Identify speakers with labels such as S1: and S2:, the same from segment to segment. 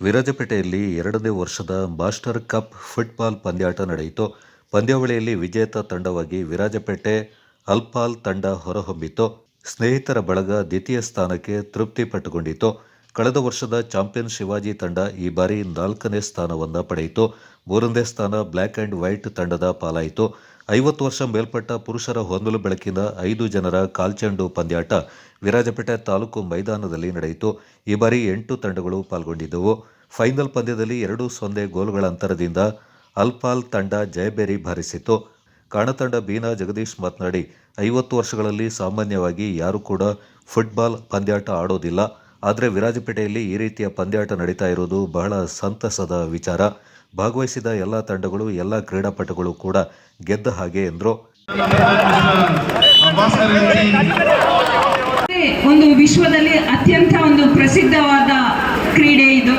S1: ವಿರಾಜಪೇಟೆಯಲ್ಲಿ ಎರಡನೇ ವರ್ಷದ master cup football ಪಂದ್ಯಾಟ ನಡೆಯಿತು. ಪಂದ್ಯಾವಳಿಯಲ್ಲಿ ವಿಜೇತ ತಂಡವಾಗಿ ವಿರಾಜಪೇಟೆ ಅಲ್ಪಾಲ್ ತಂಡ ಹೊರಹೊಮ್ಮಿತು. ಸ್ನೇಹಿತರ ಬಳಗ ದ್ವಿತೀಯ ಸ್ಥಾನಕ್ಕೆ ತೃಪ್ತಿ ಪಟ್ಟುಕೊಂಡಿತು. ಕಳೆದ ವರ್ಷದ ಚಾಂಪಿಯನ್ ಶಿವಾಜಿ ತಂಡ ಈ ಬಾರಿ ನಾಲ್ಕನೇ ಸ್ಥಾನವನ್ನು ಪಡೆಯಿತು. ಮೂರನೇ ಸ್ಥಾನ ಬ್ಲ್ಯಾಕ್ ಆ್ಯಂಡ್ ವೈಟ್ ತಂಡದ ಪಾಲಾಯಿತು. ಐವತ್ತು ವರ್ಷ ಮೇಲ್ಪಟ್ಟ ಪುರುಷರ ಹೊಂದಲು ಬೆಳಕಿನ ಐದು ಜನರ ಕಾಲ್ಚೆಂಡು ಪಂದ್ಯಾಟ ವಿರಾಜಪೇಟೆ ತಾಲೂಕು ಮೈದಾನದಲ್ಲಿ ನಡೆಯಿತು. ಈ ಬಾರಿ ಎಂಟು ತಂಡಗಳು ಪಾಲ್ಗೊಂಡಿದ್ದವು. ಫೈನಲ್ ಪಂದ್ಯದಲ್ಲಿ ಎರಡು ಸೊನ್ನೆ ಗೋಲುಗಳ ಅಂತರದಿಂದ ಅಲ್ಪಾಲ್ ತಂಡ ಜಯಬೇರಿ ಭಾರಿಸಿತು ಕಾಣತಂಡ ಬೀನಾ ಜಗದೀಶ್ ಮಾತನಾಡಿ, ಐವತ್ತು ವರ್ಷಗಳಲ್ಲಿ ಸಾಮಾನ್ಯವಾಗಿ ಯಾರೂ ಕೂಡ ಫುಟ್ಬಾಲ್ ಪಂದ್ಯಾಟ ಆಡೋದಿಲ್ಲ. ಆದರೆ ವಿರಾಜಪೇಟೆಯಲ್ಲಿ ಈ ರೀತಿಯ ಪಂದ್ಯಾಟ ನಡೀತಾ ಇರೋದು ಬಹಳ ಸಂತಸದ ವಿಚಾರ. ಭಾಗವಹಿಸಿದ ಎಲ್ಲ ತಂಡಗಳು, ಎಲ್ಲ ಕ್ರೀಡಾಪಟುಗಳು ಕೂಡ ಗೆದ್ದ ಹಾಗೆ ಎಂದರು.
S2: ಒಂದು ವಿಶ್ವದಲ್ಲಿ ಅತ್ಯಂತ ಒಂದು ಪ್ರಸಿದ್ಧವಾದ ಕ್ರೀಡೆ ಇದು.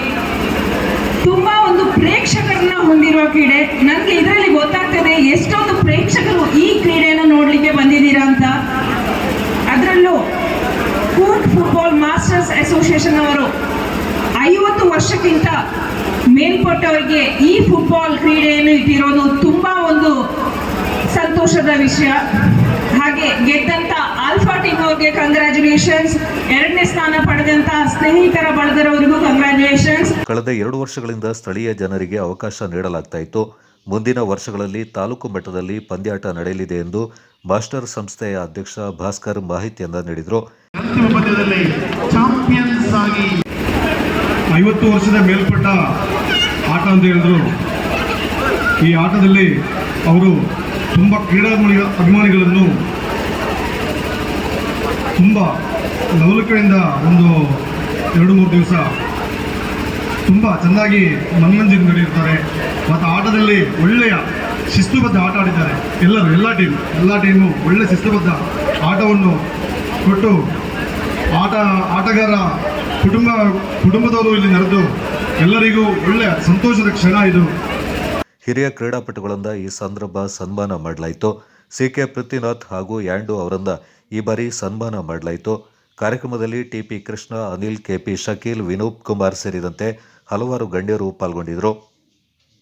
S2: ತುಂಬಾ ಒಂದು ಪ್ರೇಕ್ಷಕರನ್ನ ಹೊಂದಿರುವ ಕ್ರೀಡೆ. ನನಗೆ ಇದರಲ್ಲಿ ಗೊತ್ತಾಗ್ತದೆ ಎಷ್ಟೊಂದು ಪ್ರೇಕ್ಷಕರು ಈ ಕ್ರೀಡೆಯನ್ನು ನೋಡ್ಲಿಕ್ಕೆ ಬಂದಿದ್ದೀರಾ ಅಂತ. ಅದರಲ್ಲೂ ಕೂಟ್ ಫುಟ್ಬಾಲ್ ಮಾಸ್ಟರ್ಸ್ ಅಸೋಸಿಯೇಷನ್ ಅವರು ಐವತ್ತು ವರ್ಷಕ್ಕಿಂತ ಮೇಲ್ಪಟ್ಟವರಿಗೆ ಈ ಫುಟ್ಬಾಲ್ ಕ್ರೀಡೆಯನ್ನು ಇಟ್ಟಿರೋದು ತುಂಬಾ ಒಂದು ಸಂತೋಷದ ವಿಷಯ. ಹಾಗೆ ಗೆದ್ದಂತ ಆಲ್ಫಾ ಟೀಮ್ ಅವ್ರಿಗೆ ಕಂಗ್ರ್ಯಾಚುಲೇಷನ್ಸ್ ಎರಡನೇ ಸ್ಥಾನ ಪಡೆದಂತ ಸ್ನೇಹಿತರ ಬಳಗರವರಿಗೂ ಕಂಗ್ರ್ಯಾಚುಲೇಷನ್ಸ್
S1: ಕಳೆದ ಎರಡು ವರ್ಷಗಳಿಂದ ಸ್ಥಳೀಯ ಜನರಿಗೆ ಅವಕಾಶ ನೀಡಲಾಗ್ತಾ ಇತ್ತು. ಮುಂದಿನ ವರ್ಷಗಳಲ್ಲಿ ತಾಲೂಕು ಮಟ್ಟದಲ್ಲಿ ಪಂದ್ಯಾಟ ನಡೆಯಲಿದೆ ಎಂದು ಮಾಸ್ಟರ್ ಸಂಸ್ಥೆಯ ಅಧ್ಯಕ್ಷ ಭಾಸ್ಕರ್ ಮಾಹಿತಿಯನ್ನ ನೀಡಿದರು.
S3: ಅಂತಿಮ ಪಂದ್ಯದಲ್ಲಿ ಚಾಂಪಿಯನ್ಸ್ ಆಗಿ
S4: ಐವತ್ತು ವರ್ಷದ ಮೇಲ್ಪಟ್ಟ ಅಂತ ಹೇಳಿದ್ರು, ಈ ಆಟದಲ್ಲಿ ಅವರು ತುಂಬ ಕ್ರೀಡಾಭಿಮಾನಿ ಅಭಿಮಾನಿಗಳನ್ನು ತುಂಬ ಲವಲವಿಕೆಯಿಂದ ಒಂದು ಎರಡು ಮೂರು ದಿವಸ ತುಂಬ ಚೆನ್ನಾಗಿ ಮನರಂಜನೆ ನಡೆಯುತ್ತಾರೆ. ಮತ್ತು ಆಟದಲ್ಲಿ ಒಳ್ಳೆಯ ಶಿಸ್ತುಬದ್ಧ ಆಟ ಆಡಿದ್ದಾರೆ. ಎಲ್ಲರೂ, ಎಲ್ಲ ಟೀಮ್ ಎಲ್ಲ ಟೀಮು ಒಳ್ಳೆ ಶಿಸ್ತುಬದ್ಧ ಆಟವನ್ನು ಕೊಟ್ಟು ಆಟ, ಆಟಗಾರ ಕುಟುಂಬ, ಕುಟುಂಬದವರು ಇಲ್ಲಿ ನಡೆದು ಎಲ್ಲರಿಗೂ ಒಳ್ಳೆಯ ಸಂತೋಷದ ಕ್ಷಣ ಇದು.
S1: ಹಿರಿಯ ಕ್ರೀಡಾಪಟುಗಳಿಂದ ಈ ಸಂದರ್ಭ ಸನ್ಮಾನ ಮಾಡಲಾಯಿತು. ಸಿ ಕೆ ಪೃಥ್ವಿನಾಥ್ ಹಾಗೂ ಯಾಂಡು ಅವರಿಂದ ಈ ಬಾರಿ ಸನ್ಮಾನ ಮಾಡಲಾಯಿತು. ಕಾರ್ಯಕ್ರಮದಲ್ಲಿ ಟಿಪಿ ಕೃಷ್ಣ, ಅನಿಲ್, ಕೆಪಿ ಶಕೀಲ್ ವಿನೂಪ್ ಕುಮಾರ್ ಸೇರಿದಂತೆ ಹಲವಾರು ಗಣ್ಯರು ಪಾಲ್ಗೊಂಡಿದ್ದರು.